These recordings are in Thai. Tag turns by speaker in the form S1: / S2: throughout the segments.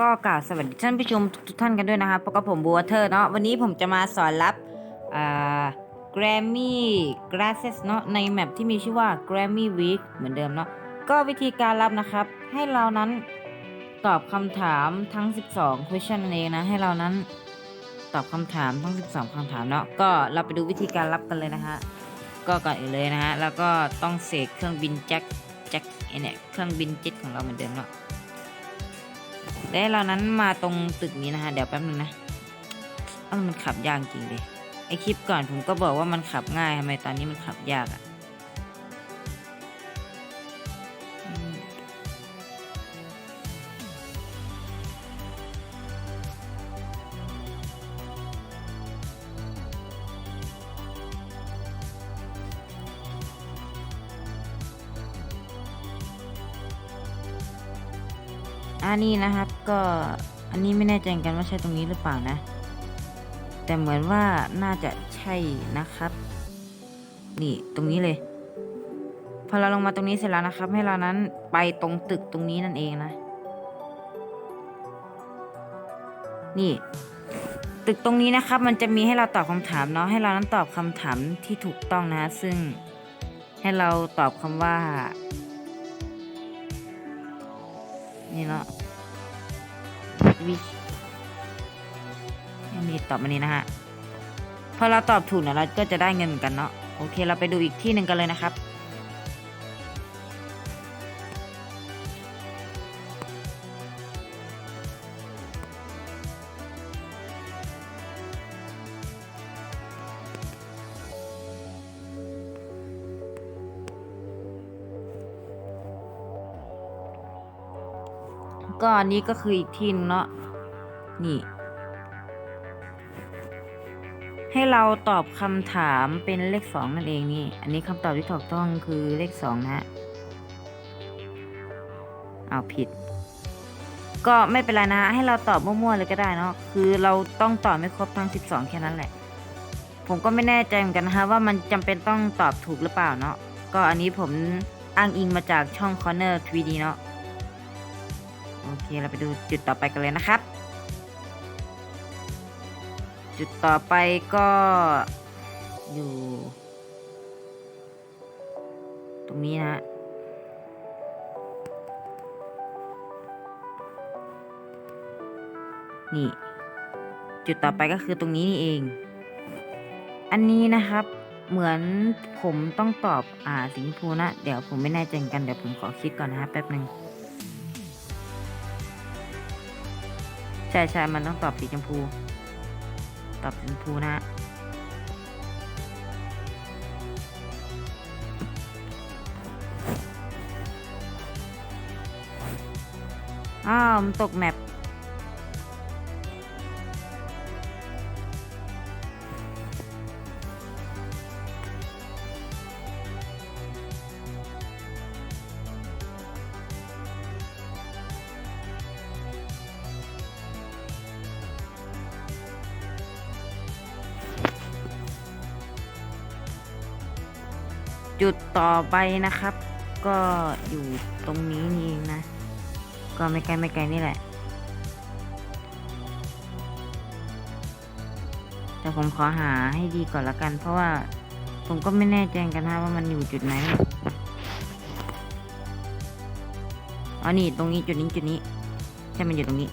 S1: ก็กล่าวสวัสดีท่านผู้ชมทุกท่านกันด้วยนะครับพบกับผมบัวเทอร์เนาะวันนี้ผมจะมาสอนรับอ่า Grammy Glasses เนาะในแมปที่มีชื่อว่า Grammy Week เหมือนเดิมเนาะก็วิธีการรับนะครับ ให้เรานั้นตอบคำถามทั้ง 12 question นั่นเองนะ ให้เรานั้นตอบคำถามทั้ง 12คำถามเนาะก็เราไปดูวิธีการรับกันเลยนะฮะก็ก่อนอื่นเลยนะฮะแล้วก็ต้องเสกเครื่องบินแจ็คแจ็คเนี่ยเครื่องบินเจ็ตของเราเหมือนเดิมเนาะ และเรานั้นมาตรงตึกนี้นะคะเดี๋ยวแป๊บนึงนะเอ้ามันขับยากจริงเลยไอคลิปก่อนผมก็บอกว่ามันขับง่ายทำไมตอนนี้มันขับยากอะ่ะ อันนี้นะครับก็อันนี้ไม่แน่ใจกันว่าใช่ตรงนี้หรือเปล่านะ แต่เหมือนว่าน่าจะใช่นะครับ นี่ตรงนี้เลย พอเราลงมาตรงนี้เสร็จแล้วนะครับ ให้เรานั้นไปตรงตึกตรงนี้นั่นเองนะ นี่ ตึกตรงนี้นะครับ มันจะมีให้เราตอบคำถามเนาะให้เรานั้นตอบคำถามที่ถูกต้องนะ ซึ่งให้เราตอบคำว่า นี่เนาะวิอันนี้ตอบมานี้นะฮะ พอเราตอบถูกเนี่ยเราก็จะได้เงินเหมือนกันเนาะ โอเค เราไปดูอีกที่หนึ่งกันเลยนะครับ ก็อันนี้ก็คืออีกที่นึงเนาะนี่ ให้เราตอบคำถามเป็นเลขสองนั่นเองนี่ อันนี้คำตอบที่ถูกต้องคือเลขสองนะฮะเอาผิด ก็ไม่เป็นไรนะฮะให้เราตอบมั่วๆเลยก็ได้เนาะคือเราต้องตอบไม่ครบทั้ง 12 แค่นั้นแหละ ผมก็ไม่แน่ใจเหมือนกันนะคะว่ามันจำเป็นต้องตอบถูกหรือเปล่าเนาะก็อันนี้ผมอ้างอิงมาจากช่อง Corner 3D เนาะ โอเคเราไปดูจุดต่อไปกันเลยนะครับ จุดต่อไปก็อยู่ ตรงนี้นะ นี่ จุดต่อไปก็คือตรงนี้นี่เอง อันนี้นะครับเหมือนผมต้องตอบอ่าสีชมพูนะ เดี๋ยวผมไม่แน่ใจกัน เดี๋ยวผมขอคิดก่อนนะครับแป๊บหนึ่ง ช่ใช่มันต้องตอบสีชมพู ตอบสีชมพูนะฮะอ้าวมันตกแมป จุดต่อไปนะครับ ก็อยู่ตรงนี้นี่เองนะ ก็ไม่ไกลไม่ไกลนี่แหละ แต่ผมขอหาให้ดีก่อนละกัน เพราะว่าผมก็ไม่แน่ใจกันนะว่ามันอยู่จุดไหนอ๋อนี่ตรงนี้จุดนี้จุดนี้ใช่มันอยู่ตรงนี้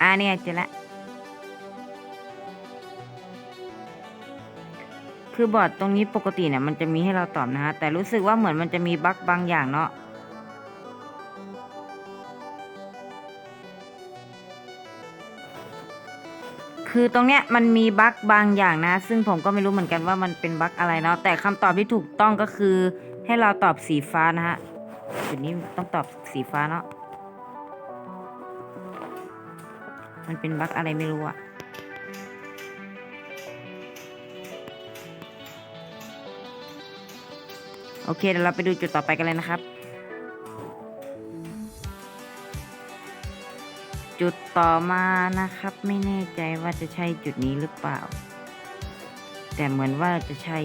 S1: อ่าเนี่ยเจอละ คือบอร์ดตรงนี้ปกติเนี่ยมันจะมีให้เราตอบนะฮะ แต่รู้สึกว่าเหมือนมันจะมีบั๊กบางอย่างเนาะคือตรงเนี้ยมันมีบั๊กบางอย่างนะ ซึ่งผมก็ไม่รู้เหมือนกันว่ามันเป็นบั๊กอะไรเนาะแต่คำตอบที่ถูกต้องก็คือ ให้เราตอบสีฟ้านะฮะจุดนี้ต้องตอบสีฟ้าเนาะมันเป็นบั๊กอะไรไม่รู้อะ โอเคเดี๋ยวเราไปดูจุดต่อไปกันเลยนะครับ จุดต่อมานะครับ ไม่แน่ใจว่าจะใช่จุดนี้หรือเปล่า แต่เหมือนว่าจะใช่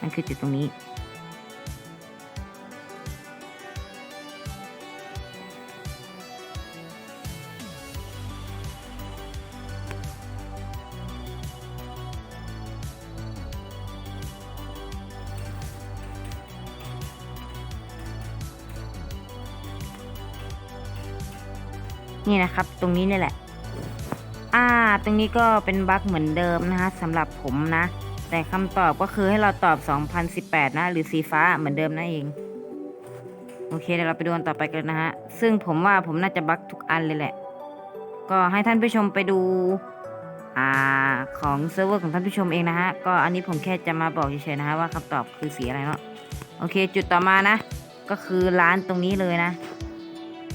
S1: มันคือจุดตรงนี้ นี่นะครับ ตรงนี้นี่แหละ อ่า ตรงนี้ก็เป็นบั๊กเหมือนเดิมนะคะสำหรับผมนะ แต่คำตอบก็คือให้เราตอบ 2018 นะ หรือสีฟ้าเหมือนเดิมนั่นเอง โอเคเดี๋ยวเราไปดูกันต่อไปกันนะฮะ ซึ่งผมว่าผมน่าจะบั๊กทุกอันเลยแหละ ก็ให้ท่านผู้ชมไปดูอ่าของเซิร์ฟเวอร์ของท่านผู้ชมเองนะฮะ ก็อันนี้ผมแค่จะมาบอกเฉยๆนะฮะว่าคำตอบคือสีอะไรเนาะ โอเค จุดต่อมานะ ก็คือร้านตรงนี้เลยนะ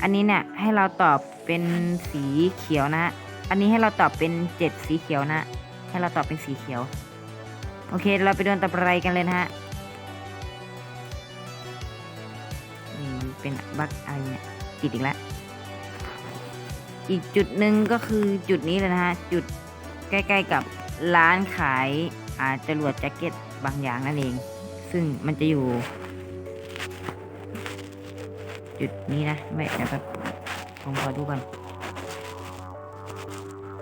S1: อันนี้เนี่ยให้เราตอบ เป็นสีเขียวนะ อันนี้ให้เราตอบเป็นเจ็ดสีเขียวนะ ให้เราตอบเป็นสีเขียว โอเค เราไปดูต่อไปกันเลยนะฮะนี่มันเป็นบั๊กอะไรเนี่ยติดอีกแล้ว อีกจุดหนึ่งก็คือจุดนี้เลยนะฮะ จุดใกล้ๆกับร้านขายอาจรวดแจ็คเก็ตบางอย่างนั่นเอง ซึ่งมันจะอยู่ จุดนี้นะ ไม่แบบ ผมขอดูก่อน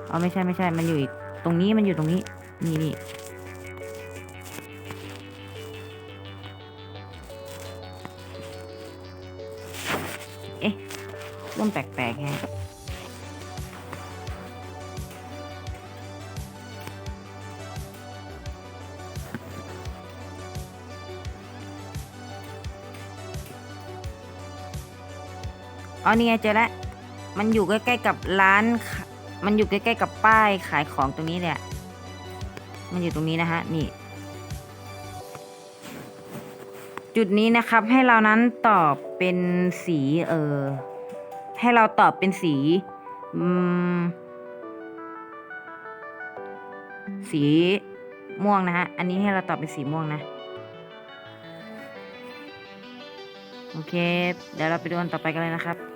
S1: อ๋อไม่ใช่ไม่ใช่ มันอยู่อีก ตรงนี้มันอยู่ตรงนี้ นี่นี่เอ๊ะริ่มแปลกๆแฮะอ๋อนี่ไงเจอแล้ว มันอยู่ใกล้ๆกับร้าน มันอยู่ใกล้ๆกับป้ายขายของตรงนี้เละ มันอยู่ตรงนี้นะฮะ นี่ จุดนี้นะครับให้เรานั้นตอบเป็นสีเออ ให้เราตอบเป็นสีอืมสีม่วงนะฮะ อันนี้ให้เราตอบเป็นสีม่วงนะโอเค เดี๋ยวเราไปดูกันต่อไปกันเลยนะครับ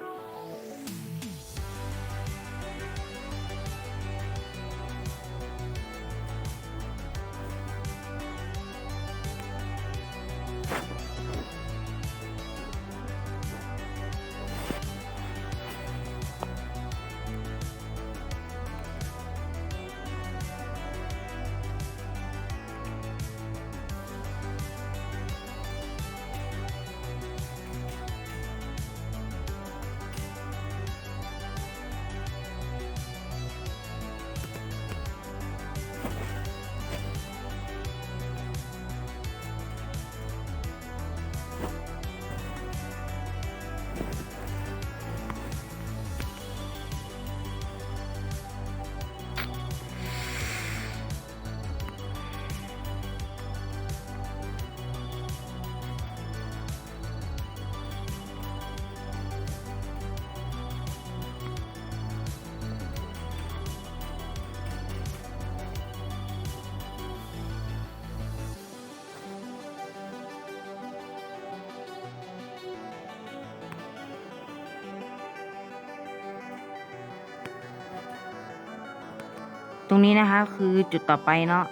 S1: ตรงนี้นะคะคือจุดต่อไปเนาะ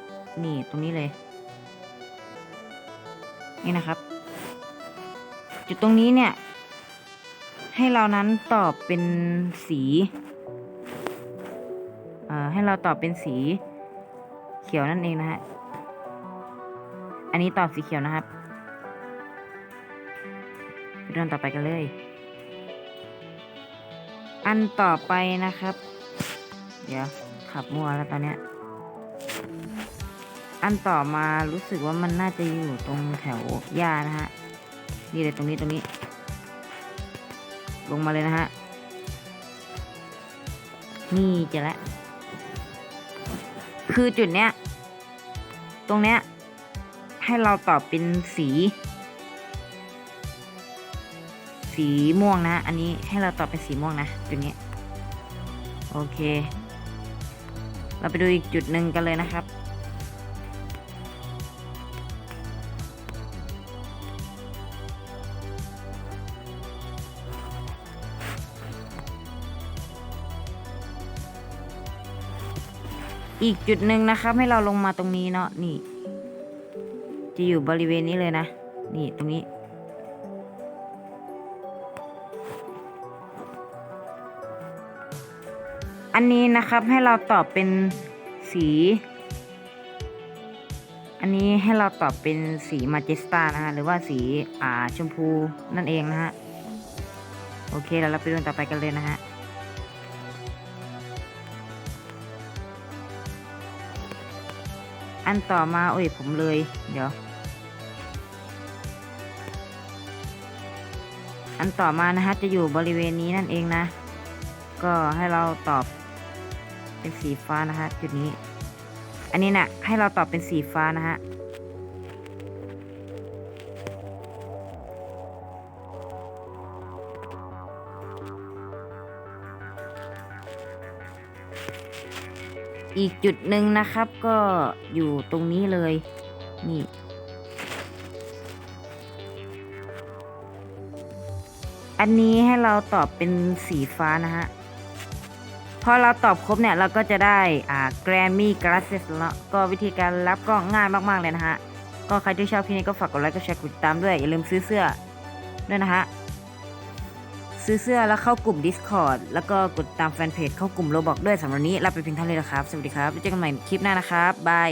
S1: นี่ตรงนี้เลย นี่นะครับ จุดตรงนี้เนี่ย ให้เรานั้นตอบเป็นสีเอ่อให้เราตอบเป็นสีเขียวนั่นเองนะฮะอันนี้ตอบสีเขียวนะครับเรื่องต่อไปกันเลย อันต่อไปนะครับ เดี๋ยว ขับมัวแล้วตอนเนี้ย อันต่อมารู้สึกว่ามันน่าจะอยู่ตรงแถวหญ้านะฮะ นี่เลยตรงนี้ตรงนี้ ลงมาเลยนะฮะ นี่เจะแล้วคือจุดเนี้ย ตรงเนี้ย ให้เราตอบเป็นสี สีม่วงนะ อันนี้ให้เราตอบเป็นสีม่วงนะ จุดนี้ โอเค เราไปดูอีกจุดหนึ่งกันเลยนะครับ อีกจุดหนึ่งนะครับให้เราลงมาตรงนี้เนาะนี่ จะอยู่บริเวณนี้เลยนะ นี่ตรงนี้ อันนี้นะครับให้เราตอบเป็นสี อันนี้ให้เราตอบเป็นสีมาเจสตานะฮะหรือว่าสีอ่าชมพูนั่นเองนะฮะโอเคแล้วเราไปดูต่อไปกันเลยนะฮะอันต่อมาโอ้ยผมเลย เดี๋ยว อันต่อมานะฮะจะอยู่บริเวณนี้นั่นเองนะ ก็ให้เราตอบ เป็นสีฟ้านะฮะจุดนี้ อันนี้นะ่ะให้เราตอบเป็นสีฟ้านะฮะอีกจุดหนึ่งนะครับก็อยู่ตรงนี้เลย นี่ อันนี้ให้เราตอบเป็นสีฟ้านะฮะ พอเราตอบครบเนี่ยเราก็จะได้อ่า Grammy Glasses แล้วก็วิธีการรับก็ง่ายมาก ๆ เลยนะฮะ ก็ใครที่ชอบคลิปนี้ก็ฝากกดไลค์กดแชร์กดติดตามด้วย อย่าลืมซื้อเสื้อด้วยนะฮะ ซื้อเสื้อแล้วเข้ากลุ่ม Discord แล้วก็กดตามแฟนเพจเข้ากลุ่มโลบอกด้วยสำหรับนี้ลาไปเพียงเท่านี้นะครับ สวัสดีครับ เจอกันใหม่คลิปหน้านะครับบาย